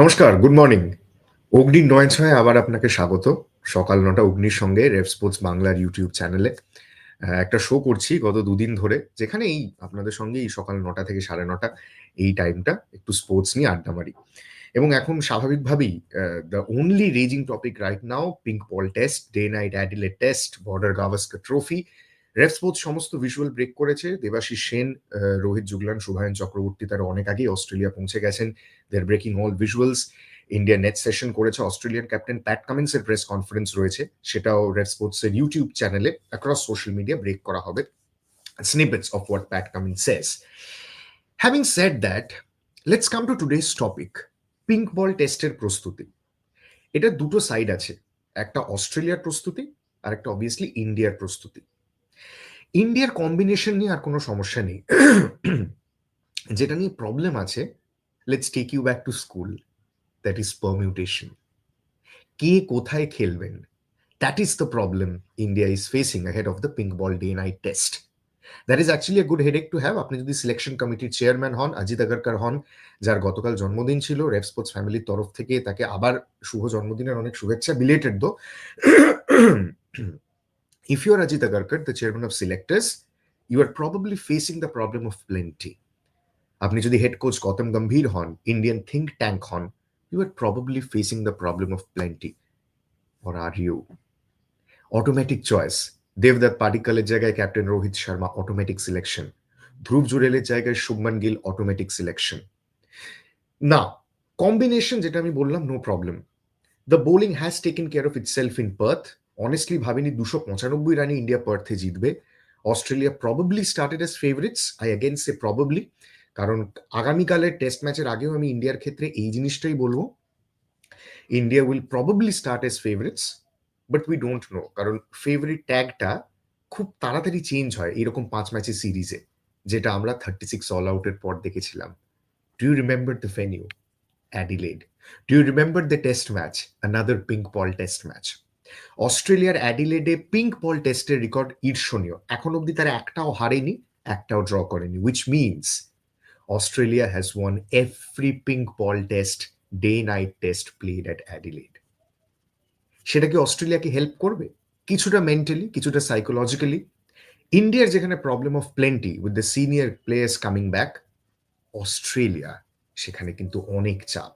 নমস্কার good morning অগ্নির নয় ছয় আবার আপনাকে স্বাগত। সকাল নটা অগ্নির সঙ্গে রেফ স্পোর্টস বাংলার ইউটিউব চ্যানেলে একটা শো করছি গত দুদিন ধরে যেখানে এই আপনাদের সঙ্গে এই সকাল নটা থেকে সাড়ে নটা এই টাইমটা একটু স্পোর্টস নিয়ে আড্ডা মারি। এবং এখন স্বাভাবিকভাবেই the only raging topic right now pink ball test day night Adelaide test Border Gavaskar trophy sports সমস্ত ভিজুয়াল ব্রেক করেছে। দেবাশিস সেন রোহিত জুগলান শুভায়ন চক্রবর্তী তারা অনেক আগেই অস্ট্রেলিয়া পৌঁছে গেছেন। দের breaking all visuals India net session করেছে। অস্ট্রেলিয়ান ক্যাপ্টেন প্যাট কামিন্সের প্রেস কনফারেন্স রয়েছে। সেটাও রেড স্পোর্টস এর ইউটিউব চ্যানেলে অ্যাক্রস সোশ্যাল মিডিয়া ব্রেক করা হবে। Snippets of what Pat Cummins says. Having said that, let's come to today's topic pink ball টেস্টের প্রস্তুতি। এটা দুটো সাইড আছে। একটা অস্ট্রেলিয়ার প্রস্তুতি আর একটা অবভিয়াসলি ইন্ডিয়ার প্রস্তুতি। ইন্ডিয়ার কম্বিনেশন নিয়ে আর কোনো সমস্যা নেই। যেটা নিয়ে প্রবলেম আছে let's take you back to school that is permutation কে কোথায় খেলবেন? That is the problem India is facing head of the pink ball day night test that is actually a good headache to have আপনি যদি selection কমিটির chairman হন অজিত আগরকর হন, যার গতকাল জন্মদিন ছিল রেভ স্পোর্টস ফ্যামিলির তরফ থেকে তাকে আবার শুভ জন্মদিনের অনেক শুভেচ্ছা belated though you are Ajit Agarkar the chairman of selectors you are probably facing the problem of plenty আপনি যদি হেড কোচ গৌতম গম্ভীর হন ইন্ডিয়ান থিঙ্ক ট্যাঙ্ক হন you are probably facing the problem of plenty or are you? Automatic choice. দেবদত্ত পাটিকালের জায়গায় captain Rohit Sharma automatic selection Dhruv জুরেলের জায়গায় Shubman Gill automatic selection না combination যেটা আমি বললাম no problem the bowling has taken care of itself in Perth honestly ভাবিনি দুশো পঁচানব্বই রানে ইন্ডিয়া পার্থে জিতবে। Australia probably started as favourites I again say probably কারণ আগামীকালের টেস্ট ম্যাচের আগেও আমি ইন্ডিয়ার ক্ষেত্রে এই জিনিসটাই বলব। India will probably start as favourites but we don't know কারণ ফেভারিট ট্যাগটা খুব তাড়াতাড়ি চেঞ্জ হয় এরকম পাঁচ ম্যাচের সিরিজে যেটা আমরা থার্টি সিক্স অল আউটের পর দেখেছিলাম। Do you remember the venue Adelaide do you remember the test match another pink ball test match অস্ট্রেলিয়ার অ্যাডিলেডে পিঙ্ক বল টেস্টের রেকর্ড ঈর্ষণীয়। এখন অবধি তারা একটাও হারেনি, একটাও ড্র করেনি which means Australia has won every pink ball test day night test played at Adelaide সেটা কি অস্ট্রেলিয়াকে হেল্প করবে? কিছুটা মেন্টালি কিছুটা সাইকোলজিক্যালি ইন্ডিয়ার যেখানে problem of plenty with the senior players coming back Australia সেখানে কিন্তু অনেক চাপ।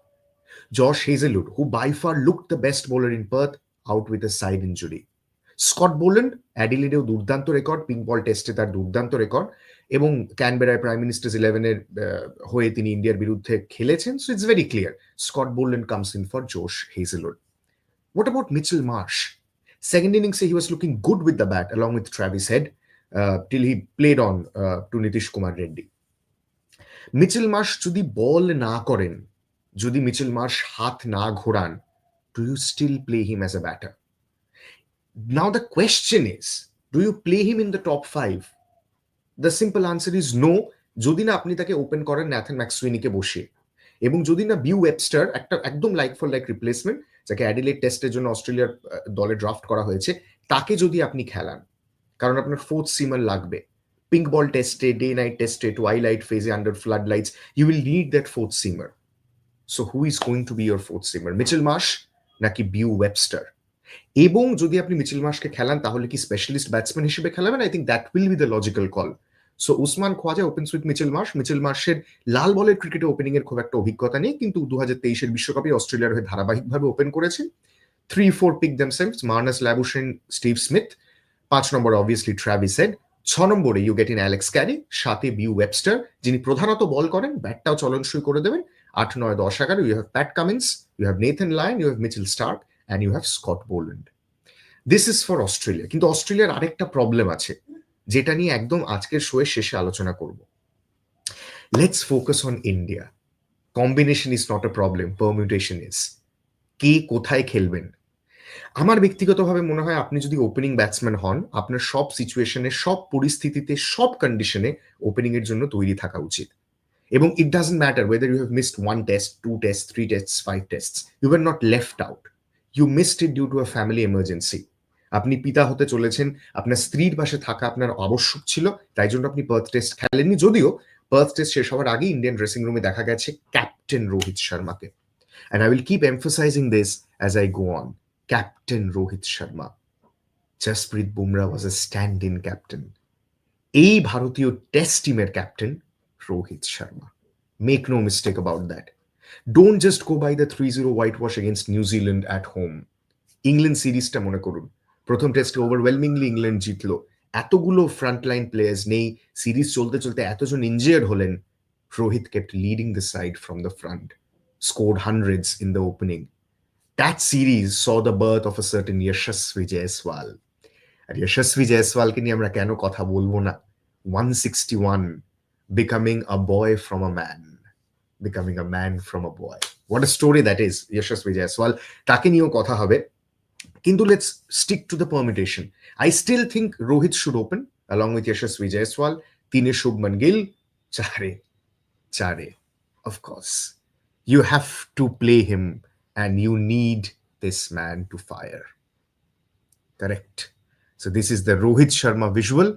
Josh Hazlewood who by far look the best bowler in Perth out with a side injury Scott Boland অ্যাডিলেডেও দুর্দান্ত রেকর্ড পিঙ্ক বল টেস্টে তার দুর্দান্ত record এবং ক্যানবেরায় prime minister's ইলেভেনের হয়ে তিনি ইন্ডিয়ার বিরুদ্ধে খেলেছেন so it's very clear Scott Boland comes in for Josh Hazlewood What about Mitchell Marsh second was looking good with the bat along with Travis Head uh, till he played on uh, to Nitish Kumar Reddy. Mitchell Marsh যদি বল না করেন যদি Mitchell Marsh হাত না ঘোরান do you still play him as a batter now the question is do you play him in the top five the simple answer is no যদি না আপনি তাকে ওপেন করেন ন্যাথন ম্যাক্সুইনিকে বসিয়ে। এবং যদি না বিউ ওয়েবস্টার একটা একদম লাইক ফর লাইক রিপ্লেসমেন্ট যাকে অ্যাডিলেট টেস্টের জন্য অস্ট্রেলিয়ার দলে ড্রাফট করা হয়েছে, তাকে যদি আপনি খেলান, কারণ আপনার ফোর্থ সিমার লাগবে। পিঙ্ক বল টেস্টে ডে নাইট টেস্টে টুয়াইলাইট ফেজে under flood lights you will need that fourth seamer so who is going to be your fourth seamer Mitchell Marsh নাকি বিউ ওয়েবস্টার? এবং যদি আপনি মিচেল মাসকে খেলান, তাহলে কি স্পেশালিস্ট ব্যাটসম্যান হিসেবে খেলাবেন? I think that will be the logical call so Usman Khawaja opens with Mitchell Marsh. Mitchell মার্শের লাল বলের ক্রিকেটে ওপেনিং এর খুব একটা অভিজ্ঞতা নেই, কিন্তু দু হাজার তেইশের বিশ্বকাপে অস্ট্রেলিয়ার হয়ে ধারাবাহিকভাবে ওপেন করেছেন। Three four pick themselves Marnus Labuschagne Steve Smith পাঁচ নম্বরে অবভিয়াসলি ট্রাভিস হেড ছ নম্বরে you get in Alex Carey সাথে বিউ ওয়েবস্টার, যিনি প্রধানত বল করেন, ব্যাটটাও চলনসই করে দেবেন। আট, নয়, দশ, এগারো you have Pat Cummins you have Nathan Lyon you have Mitchell Starc and you have Scott Boland this is for Australia কিন্তু অস্ট্রেলিয়ার আরেকটা প্রবলেম আছে, যেটা নিয়ে একদম আজকের শোয়ের শেষে আলোচনা করব। Let's focus on India combination is not a problem permutation is কে কোথায় খেলবেন? আমার ব্যক্তিগতভাবে মনে হয় আপনি যদি ওপেনিং ব্যাটসম্যান হন, আপনার সব সিচুয়েশনে সব পরিস্থিতিতে, সব কন্ডিশনে ওপেনিং এর জন্য তৈরি থাকা উচিত। এবং it doesn't matter whether you have missed one test two test three test five test you are not left out you missed it due to a family emergency আপনি পিতা হতে চলেছেন, আপনার স্ত্রীর পাশে থাকা আপনার আবশ্যক ছিল, তাই জন্য আপনি পার্থ টেস্ট খেলেননি। যদিও পার্থ টেস্ট শেষ হওয়ার আগে ইন্ডিয়ান ড্রেসিং রুমে দেখা গেছে ক্যাপ্টেন রোহিত শর্মাকে And I will keep emphasizing this as I go on. Captain Rohit Sharma Jasprit Bumrah was a stand in captain. এই ভারতীয় টেস্ট টিমের captain Rohit Sharma make no mistake about that don't just go by the three zero whitewash against New Zealand at home England সিরিজটা মনে করুন। প্রথম টেস্টে overwhelmingly England জিতলো। এতগুলো ফ্রন্টলাইন প্লেয়ার্স নেই। সিরিজ চলতে চলতে এতজন ইনজিয়ার্ড হলেন। Rohit kept leading the side from the front scored hundreds in the opening. That series saw the birth of a certain Yashasvi Jaiswal. আর যশস্বী জয়সওয়ালকে নিয়ে আমরা কেন কথা বলব না? One sixty one becoming a boy from a man becoming a man from a boy what a story that is Yashasvi Jaiswal তাকে নিয়েও কথা হবে কিন্তু let's stick to the permutation I still think Rohit should open along with Yashasvi Jaiswal, তিনে শুভমান গিল চারে চারে of course you have to play him and you need this man to fire correct so this is the Rohit Sharma visual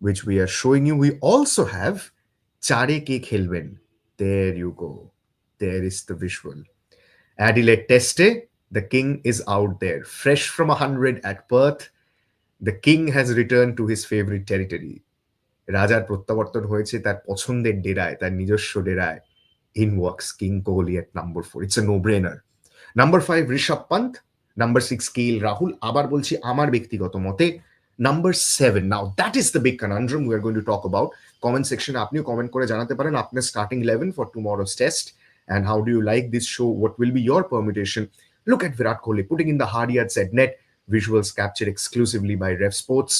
which we are showing you. We also have Chare Ke Khelben. There you go. There is the visual. Adelaide Teste, the king is out there, fresh from 100 at Perth. The king has returned to his favorite territory. রাজার প্রত্যাবর্তন হয়েছে তার পছন্দের ডেরায় তার নিজস্ব ডেরায় in walks king Kohli at number four it's a no brainer number five Rishabh Pant number six K L Rahul আবার বলছি আমার ব্যক্তিগত মতে number seven now that is the big conundrum we are going to talk about comment সেকশনে আপনিও comment করে জানাতে পারেন আপনার starting eleven for tomorrow's test and how do you like this show? What will be your permutation? Look at Virat Kohli putting in the hard yards at net, visuals captured exclusively by Rev Sports.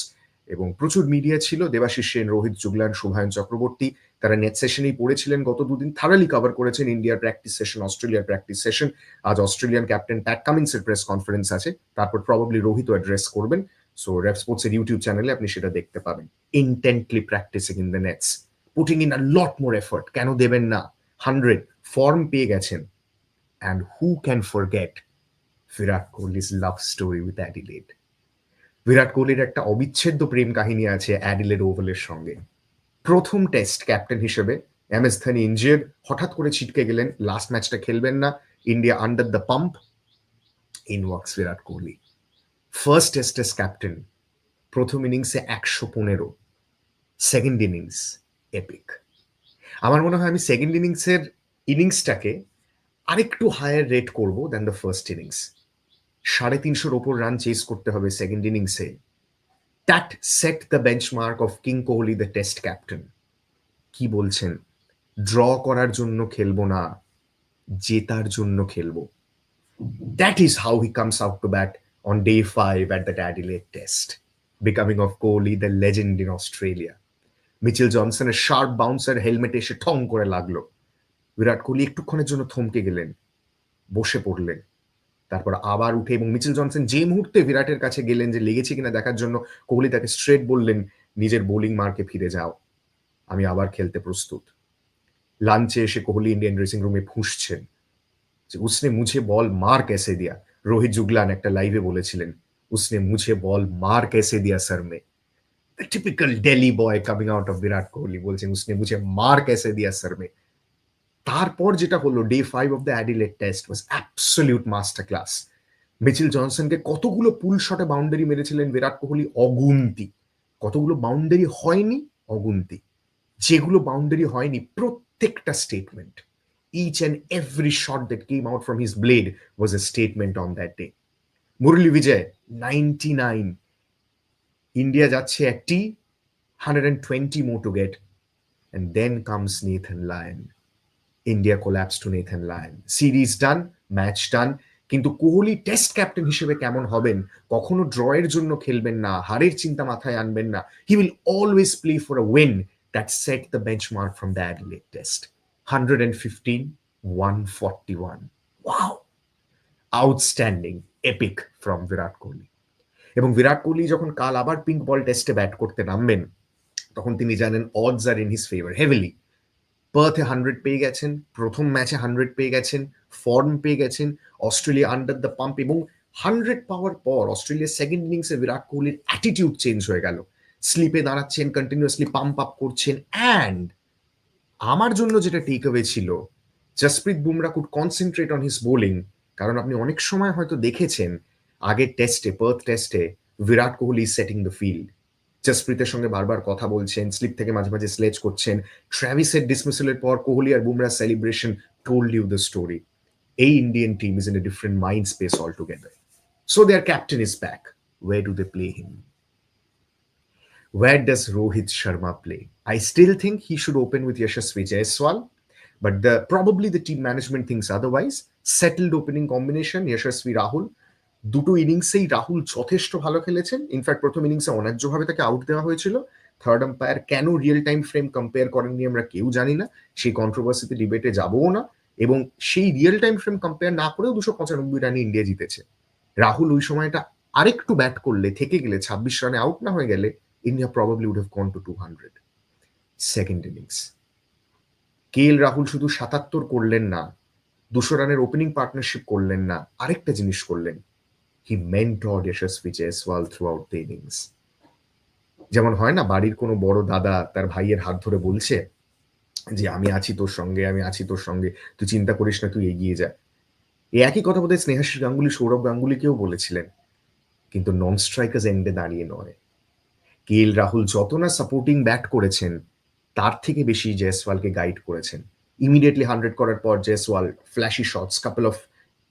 এবং প্রচুর media ছিল দেবাশিস সেন রোহিত জুগলান শুভায়ন চক্রবর্তী তারা net সেশনেই পড়েছিলেন গত দুদিন thoroughly cover করেছেন ইন্ডিয়ার practice session অস্ট্রেলিয়ার প্র্যাকটিস সেশন আজ অস্ট্রেলিয়ান ক্যাপ্টেন প্যাট কামিন্সের প্রেস কনফারেন্স আছে তারপর প্রবাবলি রোহিত অ্যাড্রেস করবেন সো রেভ স্পোর্টস এর ইউটিউব চ্যানেলে আপনি সেটা দেখতে পাবেন। Intently practising in the nets putting in a lot more effort কেন দেবেন না? হান্ড্রেড ফর্ম পেয়ে গেছেন। And who can forget Virat Kohli's love story with Adelaide Virat কোহলির একটা অবিচ্ছেদ্য প্রেম কাহিনী আছে অ্যাডিলেড ওভালের সঙ্গে। প্রথম টেস্ট ক্যাপ্টেন হিসেবে এম এস ধোনি ইঞ্জিয়ার্ড হঠাৎ করে ছিটকে গেলেন। লাস্ট ম্যাচটা খেলবেন না। India under the pump in walks Virat Kohli first test's captain প্রথম ইনিংসে একশো পনেরো। সেকেন্ড ইনিংস এপিক আমার মনে হয় আমি সেকেন্ড ইনিংসের ইনিংসটাকে আরেকটু হায়ার রেট করব দ্যান দ্য ফার্স্ট ইনিংস সাড়ে তিনশোর ওপর রান চেস করতে হবে সেকেন্ড ইনিংসে that set the benchmark of king Kohli the test captain কি বলছেন? ড্র করার জন্য খেলব না, জেতার জন্য খেলব। That is how he comes out to bat on day five at the Adelaide test becoming of Kohli the legend in Australia Mitchell জনসনের sharp bouncer helmet এসে ঠং করে লাগল। বিরাট কোহলি একটুক্ষণের জন্য থমকে গেলেন, বসে পড়লেন। তারপর আবার উঠে এবং মিচেল জনসন যে মুহূর্তে বিরাটের কাছে গেলেন যে লেগেছে কিনা দেখার জন্য কোহলি তাকে স্ট্রেট বললেন, নিজের বোলিং মার্কে ফিরে যাও। আমি আবার খেলতে প্রস্তুত। লাঞ্চে এসে কোহলি ইন্ডিয়ান ড্রেসিং রুমে ফুঁসছেন। যে উসনে মুঝে বল মার কেসে দিয়া রোহিত জুগলান একটা লাইভে বলেছিলেন, উসনে মুছে বল মার কেসে দিয়া স্যার মে। Typical Delhi boy coming out of Virat Kohli বলছেন, উসনে মুছে মার কেসে দিয়া স্যার মে। তারপর যেটা হলো day five of the Adelaide test was absolute master class Mitchell জনসনকে কতগুলো পুল শটে বাউন্ডারি মেরেছিলেন বিরাট কোহলি? অগুন্তি। কতগুলো বাউন্ডারি হয়নি? অগুন্তি। যেগুলো বাউন্ডারি হয়নি, প্রত্যেকটা statement each and every shot that came out from his blade was a statement on that day Murali Vijay ninety nine India যাচ্ছে একটি hundred and twenty more to get and then comes Nathan Lyon India collapse to Nathan Lyon series done match done কিন্তু Kohli test captain হিসেবে কেমন হবেন কখনো ড্রয়ের জন্য খেলবেন না হারের চিন্তা মাথায় আনবেন না he will always play for a win that set the benchmark from the Adelaide test hundred and fifteen one forty one wow outstanding epic from Virat Kohli এবং বিরাট কোহলি যখন কাল আবার পিঙ্ক বল টেস্টে ব্যাট করতে নামবেন, তখন তিনি জানেন odds are in his favour heavily পার্থে hundred পেয়ে গেছেন, প্রথম ম্যাচে হান্ড্রেড পেয়ে গেছেন ফর্ম পেয়ে গেছেন অস্ট্রেলিয়া আন্ডার দ্য পাম্প এবং হান্ড্রেড পাওয়ার পর অস্ট্রেলিয়ার সেকেন্ড ইনিংসে বিরাট কোহলির অ্যাটিটিউড চেঞ্জ হয়ে গেল। স্লিপে দাঁড়াচ্ছেন কন্টিনিউয়াসলি পাম্প আপ করছেন অ্যান্ড আমার জন্য যেটা টেক অ্যাওয়ে ছিল Jasprit Bumrah could concentrate on his bowling কারণ আপনি অনেক সময় হয়তো দেখেছেন, আগের টেস্টে পার্থ টেস্টে Virat Kohli setting the field জসপ্রীতের সঙ্গে বারবার কথা বলছেন স্লিপ থেকে মাঝে মাঝে স্লেজ করছেন ট্র্যাভিসের ডিসমিসেলের পর কোহলি আর Bumrah celebration told you the story এই Indian team is in a different mind space all together so their captain is back where do they play him Where does Rohit Sharma play? I still think he should open with Yashasvi Jaiswal, but the probably the team management thinks otherwise. Settled opening combination, Yashasvi Rahul. দুটো ইনিংসেই রাহুল যথেষ্ট ভালো খেলেছেন in fact প্রথম ইনিংসে অন্যায্যভাবে তাকে out দেওয়া হয়েছিল third umpire কেন রিয়েল টাইম ফ্রেম কম্পেয়ার করেননি আমরা কেউ জানি না সেই কন্ট্রোভার্সিতে ডিবেটে যাবও না এবং সেই রিয়েল টাইম ফ্রেম কম্পেয়ার না করেও দুশো পঁচানব্বই রানে ইন্ডিয়া জিতেছে রাহুল ওই সময়টা আরেকটু ব্যাট করলে থেকে গেলে ছাব্বিশ রানে আউট না হয়ে গেলে India probably would have gone to 200. Second innings. K L Rahul শুধু সাতাত্তর করলেন না, দুশো রানের ওপেনিং পার্টনারশিপ করলেন না, আরেকটা জিনিস করলেন he mentor Yashasvi Jaiswal throughout the innings যেমন হয় না, বাড়ির কোনো বড় দাদা তার ভাইয়ের হাত ধরে বলছে যে, আমি আছি তোর সঙ্গে, আমি আছি তোর সঙ্গে, তুই চিন্তা করিস না, তুই এগিয়ে যা এই একই কথা বোধহয় স্নেহাশিস গাঙ্গুলি, সৌরভ গাঙ্গুলিকেও বলেছিলেন কিন্তু নন স্ট্রাইকার্স এন্ডে দাঁড়িয়ে নয় কে এল রাহুল যত না সাপোর্টিং ব্যাট করেছেন, তার থেকে বেশি জয়সওয়ালকে গাইড করেছেন। ইমিডিয়েটলি হান্ড্রেড করার পর Jaiswal flashy shots couple of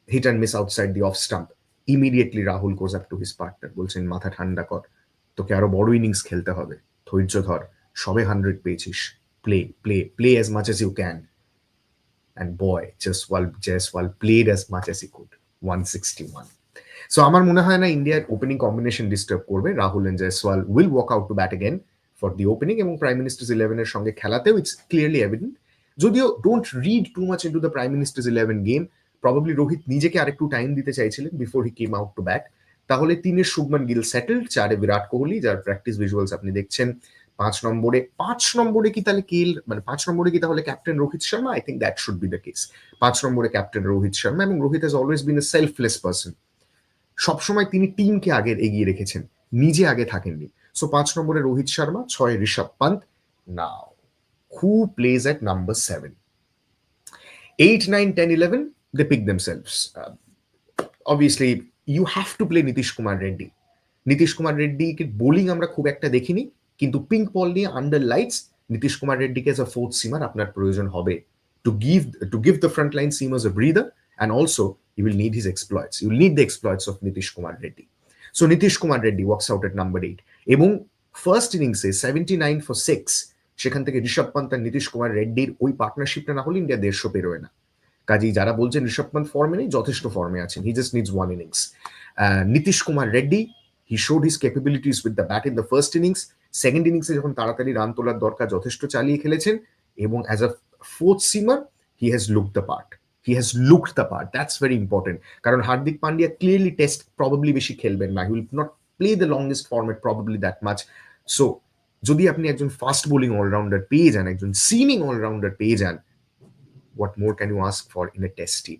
hit and miss outside the off stump immediately Rahul goes up to his partner বলছেন, মাথা ঠান্ডা কর, তোকে আরও বড় ইনিংস খেলতে হবে। ধৈর্য ধর, সবে হান্ড্রেড পেয়েছিস। Play play play as much as you can and boy Jaiswal Jaiswal played as much as he could one sixty one so আমার মনে হয় না ইন্ডিয়ার ওপেনিং কম্বিনেশন ডিস্টার্ব করবে। Rahul and Jaiswal will walk out to bat again for the opening এবং prime minister's ইলেভেনের সঙ্গে খেলাতেও ইটস ক্লিয়ারলি এভিডেন্ট যদিও don't read too much into the prime minister's eleven game probably Rohit নিজেকে আরেকটু time দিতে চাইছিলেন before he came out to bat তাহলে তিনের শুভমান গিল সেটেলড চারে বিরাট কোহলি, যার প্র্যাকটিস ভিজুয়ালস আপনি দেখছেন। পাঁচ নম্বরে পাঁচ নম্বরে কি তাহলে কেল মানে পাঁচ নম্বরে কি তাহলে captain Rohit Sharma I think that should be the case পাঁচ নম্বরে ক্যাপ্টেন রোহিত শর্মা এবং Rohit has always been a selfless person সবসময় তিনি টিমকে আগে এগিয়ে রেখেছেন, নিজে আগে থাকেননি। সো পাঁচ নম্বরে রোহিত শর্মা, ছয় Rishabh Pant now who plays at number seven eight nine ten eleven they pick themselves obviously you have to play Nitish Kumar Reddy Nitish Kumar রেড্ডিকে bowling আমরা খুব একটা দেখিনি, কিন্তু পিঙ্ক বল নিয়ে আন্ডার লাইটস নীতিশ কুমার রেড্ডিকে এজ আ ফোর্থ সিমার আপনার প্রয়োজন হবে। To give to give the front line seamers a breather and also you will need his exploits. You will need the exploits of Nitish Kumar Reddy. So, Nitish Kumar Reddy walks out at number eight. এবং first ইনিংসে seventy nine for six সেখান থেকে ঋষভ পান্ত আর নীতিশ কুমার রেড্ডির ওই পার্টনারশিপটা না হলে India দেড়শো পেরোয় না কাজেই যারা বলছেন ঋষভ পান্ত ফর্মে নেই, যথেষ্ট ফর্মে আছেন he just needs one innings Nitish Kumar Reddy he showed his capabilities with the bat in the first innings second ইনিংসে যখন তাড়াতাড়ি রান তোলার দরকার যথেষ্ট চালিয়ে খেলেছেন, এবং as a fourth seamer he has look the part he has looked the part that's very important কারণ Hardik Pandya clearly test probably বেশি খেলবেন না he will not play the longest format probably that much so যদি আপনি একজন fast bowling allrounder পেয়ে যান একজন সিমিং অলরাউন্ডার পেয়ে যান what more can you ask for in a test team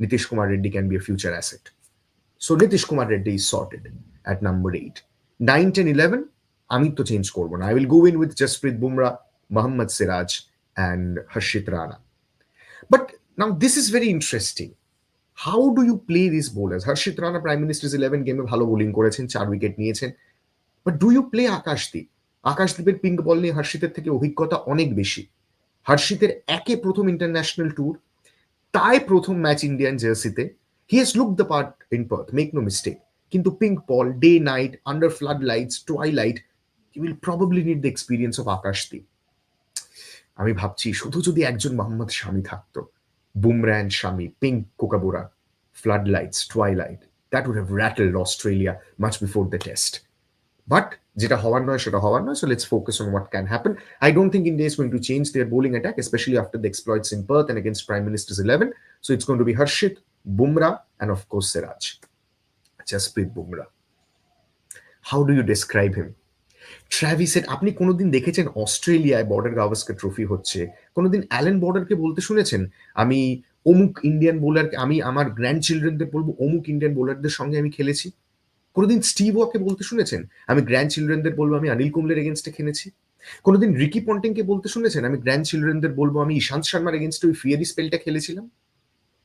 Nitish Kumar Reddy can be a future asset so Nitish Kumar Reddy is sorted at number eight nine ten eleven আমি তো change করব না I will go in with Jasprit Bumrah Mohammed Siraj and Harshit Rana but Now, this is very interesting. How do you play these bowlers? Harshit Rana, Prime Minister's 11 গেমে ভালো bowling করেছেন চার wicket নিয়েছেন। But do you play Akashdeep আকাশদীপের pink ball নিয়ে হর্ষিতের থেকে অভিজ্ঞতা অনেক বেশি। হর্ষিতের একে প্রথম ইন্টারন্যাশনাল ট্যুর তাই প্রথম ম্যাচ ইন্ডিয়ান জার্সিতে he has look the part in Perth make no mistake কিন্তু pink ball day night under flood lights twilight you will probably need the experience of Akashdeep আমি ভাবছি শুধু যদি একজন মোহাম্মদ স্বামী থাকতো Bumrah and Shami, Pink Kookaburra, floodlights, twilight. That would have rattled Australia much before the test. But যেটা হওয়ার নয় সেটা হওয়ার নয় so let's focus on what can happen. I don't think India is going to change their bowling attack, especially after the exploits in Perth and against Prime Minister's 11. So it's going to be Harshit, Bumrah, and of course Siraj. Jasprit Bumrah. How do you describe him? ট্র্যাভিসের আপনি কোনোদিন দেখেছেন অস্ট্রেলিয়ায় border Gavaskar trophy হচ্ছে? কোনোদিন Allen বর্ডারকে বলতে শুনেছেন? আমি অমুক ইন্ডিয়ান বোলারকে আমি আমার গ্র্যান্ড চিলড্রেনদের বলব, অমুক ইন্ডিয়ান বোলারদের সঙ্গে আমি খেলেছি। কোনোদিন স্টিভ ওয়াকে বলতে শুনেছেন? আমি গ্র্যান্ড চিলড্রেনদের বলব, আমি অনিল কুম্বলের এগেনস্টে খেলেছি। কোনোদিন রিকি পন্টিংকে বলতে শুনেছেন? আমি গ্র্যান্ড চিলড্রেনদের বলব, আমি ইশান্ত শর্মার এগেনস্ট ওই ফিয়ারি স্পেলটা খেলেছিলাম?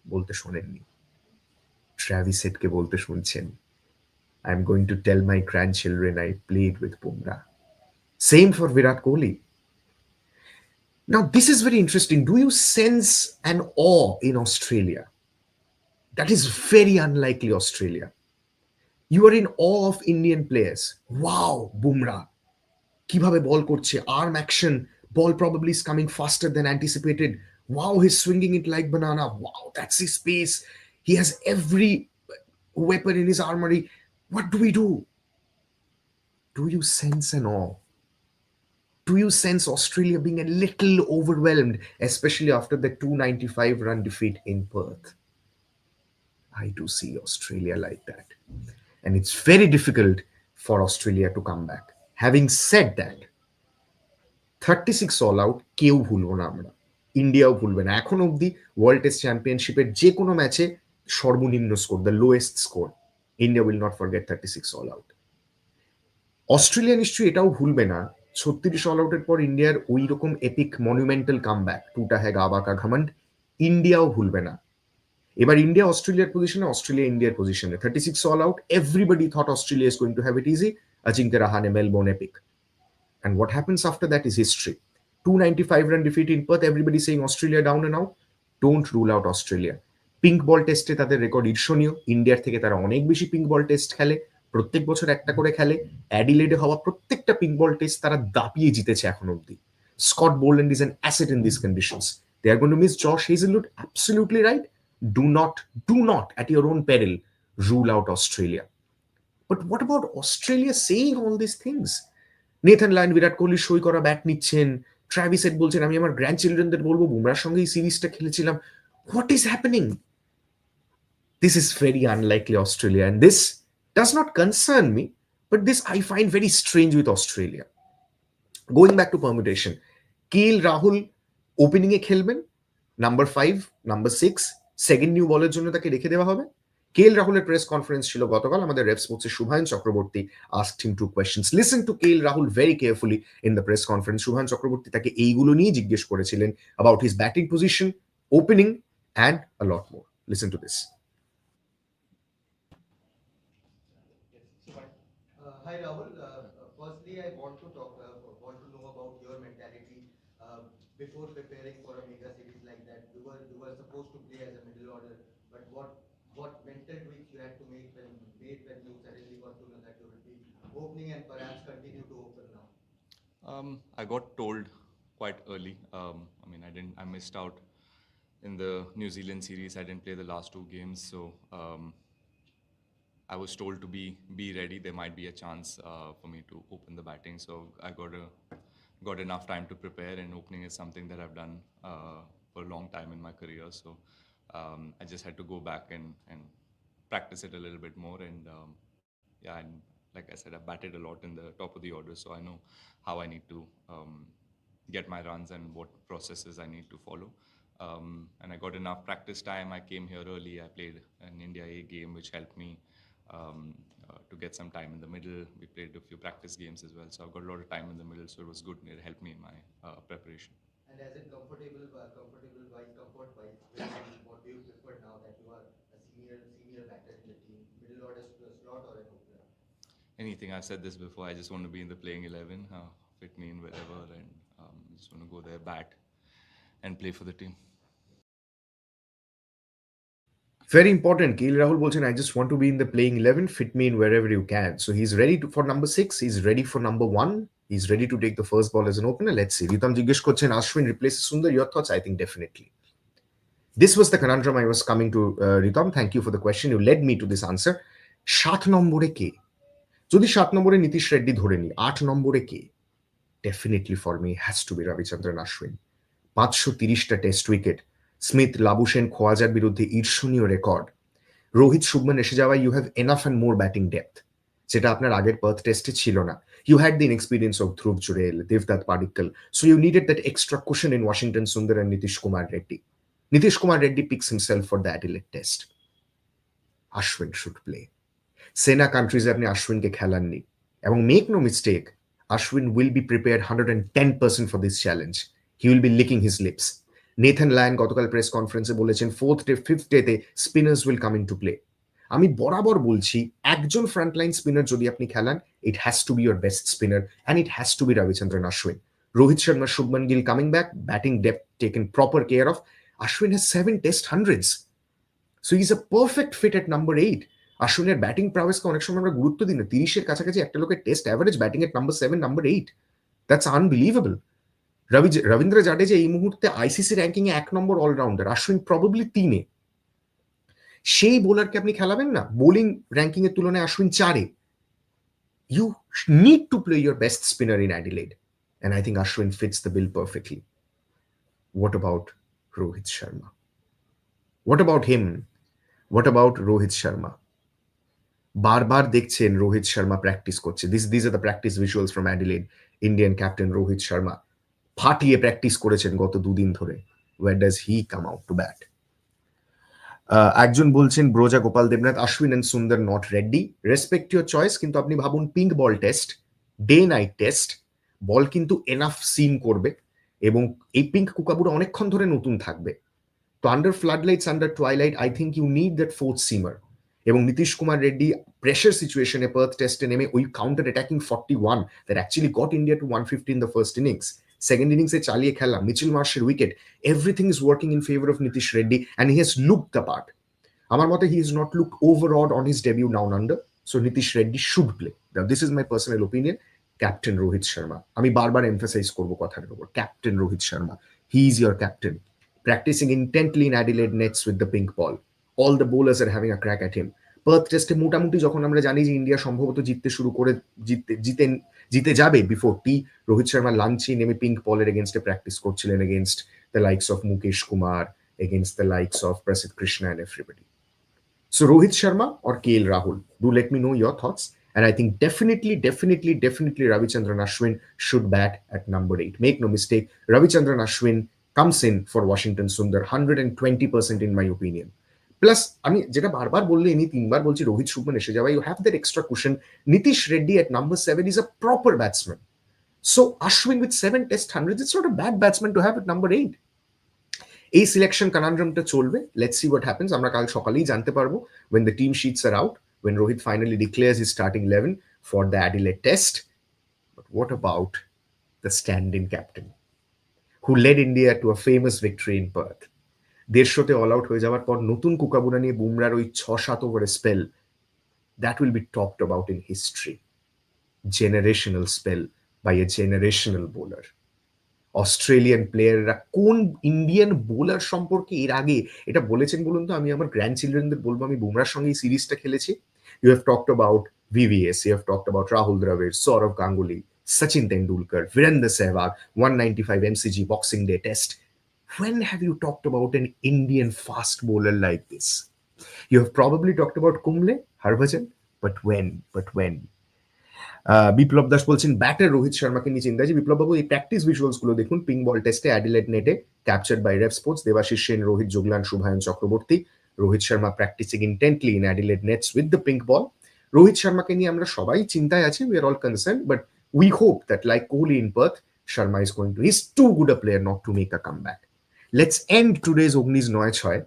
বলতে শোনেননি। ট্র্যাভিসেটকে বলতে শুনছেন। I'm going to tell my grandchildren I played with Bumrah. Same for Virat Kohli. Now, this is very interesting. Do you sense an awe in Australia? That is very unlikely, Australia. You are in awe of Indian players. Wow, Bumrah. Kibhabe ball korche, arm action, ball probably is coming faster than anticipated. Wow, he's swinging it like banana. Wow, that's his pace. He has every weapon in his armory. What do we do do you sense an uh do you sense Australia being a little overwhelmed, especially after the 295 run defeat in Perth? I do see Australia like that. And it's very difficult for Australia to come back. Having said that, 36 all out কেউ ভুলবো না আমরা ইন্ডিয়াও ভুলবে না এখন অবধি world test চ্যাম্পিয়নশিপের যে কোনো ম্যাচে সর্বনিম্ন score the lowest score India will not forget thirty six all out Australia নিশ্চয়ই এটাও ভুলবে না ছত্রিশ অল আউটের পর ইন্ডিয়ার ওই রকম এপিক মনুমেন্টাল কাম ব্যাক টুটা হ্যাগ আবাকা ঘামান্ড ইন্ডিয়াও ভুলবে না এবার ইন্ডিয়া অস্ট্রেলিয়ার পজিশনে অস্ট্রেলিয়া ইন্ডিয়ার পজিশনে thirty six all out everybody thought Australia is going to have it easy Ajinkya Rahane Melbourne epic And what happens after that is history. 295 run defeat in Perth, everybody saying Australia down and out. Don't rule out Australia. Pink ball টেস্টে তাদের record ঈর্ষণীয়। ইন্ডিয়ার থেকে তারা অনেক বেশি pink ball test খেলে, প্রত্যেক বছর একটা করে খেলে। অ্যাডিলেডে হওয়া প্রত্যেকটা পিঙ্ক বল টেস্ট তারা দাপিয়ে জিতেছে এখন অব্দি Scott Boland is an asset in this conditions they are gone to miss Josh Hazlewood absolutely right do not do not at your own peril rule out Australia but what about Australia saying all this things Nathan Lyon Virat Kohli সই করা bat নিচ্ছেন। Travis head বলছেন, আমি আমার grand চিলড্রেনদের বলব, বুমরার সঙ্গে এই সিরিজটা খেলেছিলাম। What is happening this is very unlikely Australia and this does not concern me but this I find very strange with Australia going back to permutation KL Rahul opening এ খেলবেন number five number six second new বলের জন্য তাকে রেখে দেওয়া হবে। KL রাহুলের press conference ছিল গতকাল, আমাদের রেপ স্পোর্টসের Shubhayan Chakraborty asked him two questions listen to KL Rahul very carefully in the press conference Shubhayan Chakraborty তাকে এইগুলো নিয়ে জিজ্ঞেস করেছিলেন about his batting position opening and a lot more listen to this Hi, Rahul. Uh, Firstly, I want to talk, uh, want to know about your mentality uh, before preparing for a mega series like that. You were, you were supposed to play as a middle order, but what, what mental tweaks you had to make when, made when you suddenly got to know that you would be opening and perhaps continue to open now? Um, I got told quite early. Um, I mean, I didn't. I missed out in the New Zealand series. I didn't play the last two games, so um, I was told to be be ready. There might be a chance uh, for me to open the batting, so I got a got enough time to prepare. And opening is something that I've done uh, for a long time in my career. So um, I just had to go back and and practice it a little bit more. And um, yeah, and like I said, I batted a lot in the top of the order, so I know how I need to um, get my runs and what processes I need to follow. Um, and I got enough practice time. I came here early. I played an India A game, which helped me um, uh, to get some time in the middle. We played a few practice games as well, so I've got a lot of time in the middle. So it was good. and It helped me in my uh, preparation. And as in comfortable, uh, comfortable wise, comfort wise, what do you prefer now that you are a senior, senior batter in the team? Middle order slot or an opener? Anything I've said this before. I just want to be in the playing eleven. Uh, fit me in wherever, and um, just want to go there, bat, and play for the team. Very important. Keel Rahul Bolchan, I just want to be in the playing 11, fit me in wherever you can. So he's ready to, for number six. He's ready for number one. He's ready to take the first ball as an opener. Let's see. Ritam Jigesh Kochen, Ashwin replaces Sundar. Your thoughts? I think definitely. This was the conundrum I was coming to, uh, Ritam. Thank you for the question. You led me to this answer. সাত নম্বরে কে যদি সাত নম্বরে নীতিশ রেড্ডি ধরে নি আট নম্বরে কে definitely for me has to be Ravichandran Ashwin পাঁচশো তিরিশটা টেস্ট উইকেট স্মিথ লাবুসেন খোয়াজার বিরুদ্ধে ঈর্ষণীয় রেকর্ড। রোহিত শুভমান এসে যাওয়া you have enough and more batting depth যেটা আপনার আগের পার্থ টেস্টে ছিল না। ইউ হ্যাড দিন experience of Dhruv Jurel Debdutta Padikkal so you needed that extra cushion in Washington Sundar and Nitish Kumar Reddy Nitish Kumar Reddy picks himself for the Adelaide test Ashwin should play SENA কান্ট্রিজে আপনি আশ্বিনকে খেলাননি। এবং make no mistake Ashwin will be prepared 110% for this challenge. He will be licking his lips. Nathan Lyon গতকাল press কনফারেন্সে বলেছেন fourth day fifth ডেতে spinners will come in to play আমি বরাবর বলছি, একজন ফ্রন্টলাইন স্পিনার যদি আপনি খেলান it has to be your best spinner and it has to be Ravichandran Ashwin Rohit Sharma, Shubman Gill coming back batting depth taken proper care of Ashwin has seven test hundreds so is a perfect fit at number eight আশ্বিনের batting প্রাওয়েসকে অনেক সময় আমরা গুরুত্ব দিই না। তিরিশের কাছাকাছি একটা লোকের test average batting at number seven number eight that's unbelievable Ravi Ravindra Jadeja এই মুহূর্তে আইসিসি র্যাঙ্কিং এ এক নম্বর অলরাউন্ডার আশ্বিন প্রবাবলি তিনে সেই বোলারকে আপনি খেলাবেন না? বোলিং র্যাঙ্কিং এর তুলনায় আশ্বিন চারে you need to play your best spinner in Adelaide and I think Ashwin fits the bill perfectly what about Rohit Sharma what about him what about Rohit Sharma বারবার দেখছেন Rohit Sharma practice করছে। This this are the practice visuals from Adelaide Indian captain Rohit Sharma ফাটিয়ে practice করেছেন গত দুদিন ধরে। Where does he come out to bat একজন বলছেন, Broja Gopal Debnath Ashwin and Sundar not Reddy respect your choice কিন্তু আপনি ভাবুন pink ball test day night test ball কিন্তু এনাফ সিম করবে এবং এই পিঙ্ক কুকাবুরা অনেকক্ষণ ধরে নতুন থাকবে। তো under flood lights under twilight I think you need that fourth seamer এবং নীতিশ কুমার রেড্ডি প্রেশার সিচুয়েশনে পার্থ টেস্টে নেমে ওই counter attacking forty one that actually got India to one fifty in the first innings second ইনিংসে চালিয়ে খেলা, Mitchell মার্শের wicket everything is working in favour of Nitish Reddy and he has look the part আমার মতে he is not look overawed on his debut down under so Nitish Reddy should play this is my personal opinion captain Rohit Sharma আমি বারবার emphasise করব কথাটার উপর captain Rohit Sharma he is your captain practising intently in Adelaide nets with the pink ball all the bowlers are having a crack at him Perth টেস্টে মোটামুটি যখন আমরা জানি যে ইন্ডিয়া সম্ভবত জিততে শুরু করে জিততে জিতে জিতে যাবে বিফোর টি রোহিত শর্মা লাঞ্চে নেমে পিঙ্ক বলের এগেনস্টে প্র্যাকটিস করছিলেন against the likes of Mukesh Kumar against the likes of Prasidh Krishna and everybody So Rohit Sharma or KL Rahul? Do let me know your thoughts. And I think definitely, definitely, definitely Ravichandran Ashwin should bat at number eight. Make no mistake, Ravichandran Ashwin comes in for Washington Sundar 120% in my opinion. Plus আমি যেটা বারবার বললে ইনি তিনবার বলছি, রোহিত শুভমান এসে যাওয়া you have that extra cushion Nitish Reddy at number seven is a proper batsman so Ashwin with seven test hundred it's not a bad batsman to have at number eight এই সিলেকশন কনান্ড্রামটা চলবে। Let's C what happens আমরা কাল সকালেই জানতে পারব when the team sheets are out, when Rohit finally declares his starting 11 for the Adelaide test. But what about the stand-in captain who led India to a famous victory in Perth? দেড়শোতে all out হয়ে যাওয়ার পর নতুন কুকাবুনা নিয়ে বুমরার ওই ছ সাত ওভারের spell that will be talked about in history generational spell by a generational bowler Australian প্লেয়াররা কোন ইন্ডিয়ান বোলার সম্পর্কে এর আগে এটা বলেছেন বলুন তো? আমি আমার গ্র্যান্ড চিলড্রেনদের বলব, আমি বুমরার সঙ্গে এই সিরিজটা খেলেছি। You have talked about VVS you have talked about Rahul Dravid Sourav Ganguly Sachin Tendulkar Virender Sehwag one ninety five MCG boxing day test when have you talked about an Indian fast bowler like this? You have probably talked about Kumble, Harbhajan, but when? But when? Biplab Das বলছেন batter Rohit শর্মাকে নিয়ে চিন্তা আছে বিপ্লব বাবু এই practice ভিজুয়ালসগুলো দেখুন ping বল টেস্টে Adelaide নেটে captured by ref sports Debashis Sen Rohit যোগলান Shubhayan Chakraborty Rohit Sharma practising intently in Adelaide nets with the pink ball Rohit শর্মাকে নিয়ে আমরা সবাই চিন্তায় আছি we are all concern but we hope that like Kohli in Perth Sharma is going to is to good a player not to make a come back let's end today's অগ্নিজ নয় ছয়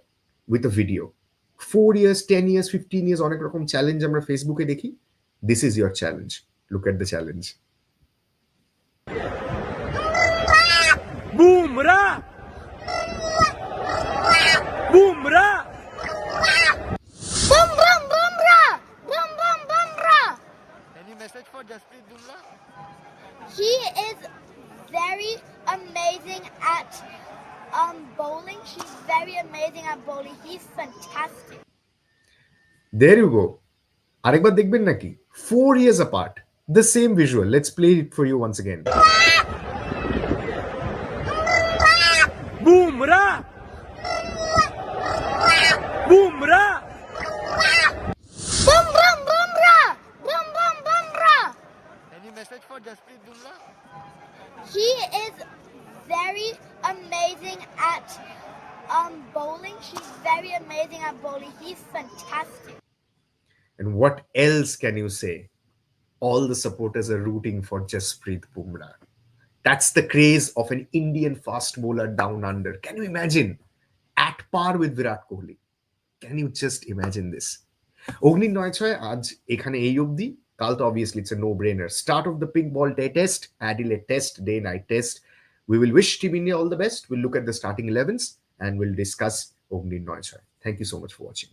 with a video four years ten years fifteen years অনেক রকম challenge আমরা ফেসবুকে দেখি this is your challenge look at the challenge Bumrah! Bumrah! Bum bum bumrah! Bum bum bumrah! Any message for Jasprit Bumrah? He is very amazing at um bowling. He's very amazing at bowling. He's fantastic. There you go. আরেকবার দেখবেন নাকি four years apart the same visual let's play it for you once again Bumrah! Bumrah! Bum bum bumrah! Bum bum bumrah! Any message for Jasprit Bumrah? He is very amazing at um bowling. He's very amazing at bowling. He's fantastic. and what else can you say all the supporters are rooting for Jasprit Bumrah. That's the craze of an Indian fast bowler down under. Can you imagine? At par with Virat Kohli. Can you just imagine this? অগ্নি নয় ছয় আজ এখানে এই অবধি কাল তো obviously it's a no brainer start of the pink ball day test Adelaide test day night test we will wish Team India all the best. We'll look at the starting 11s and we'll discuss Ogni Noy Thank you so much for watching.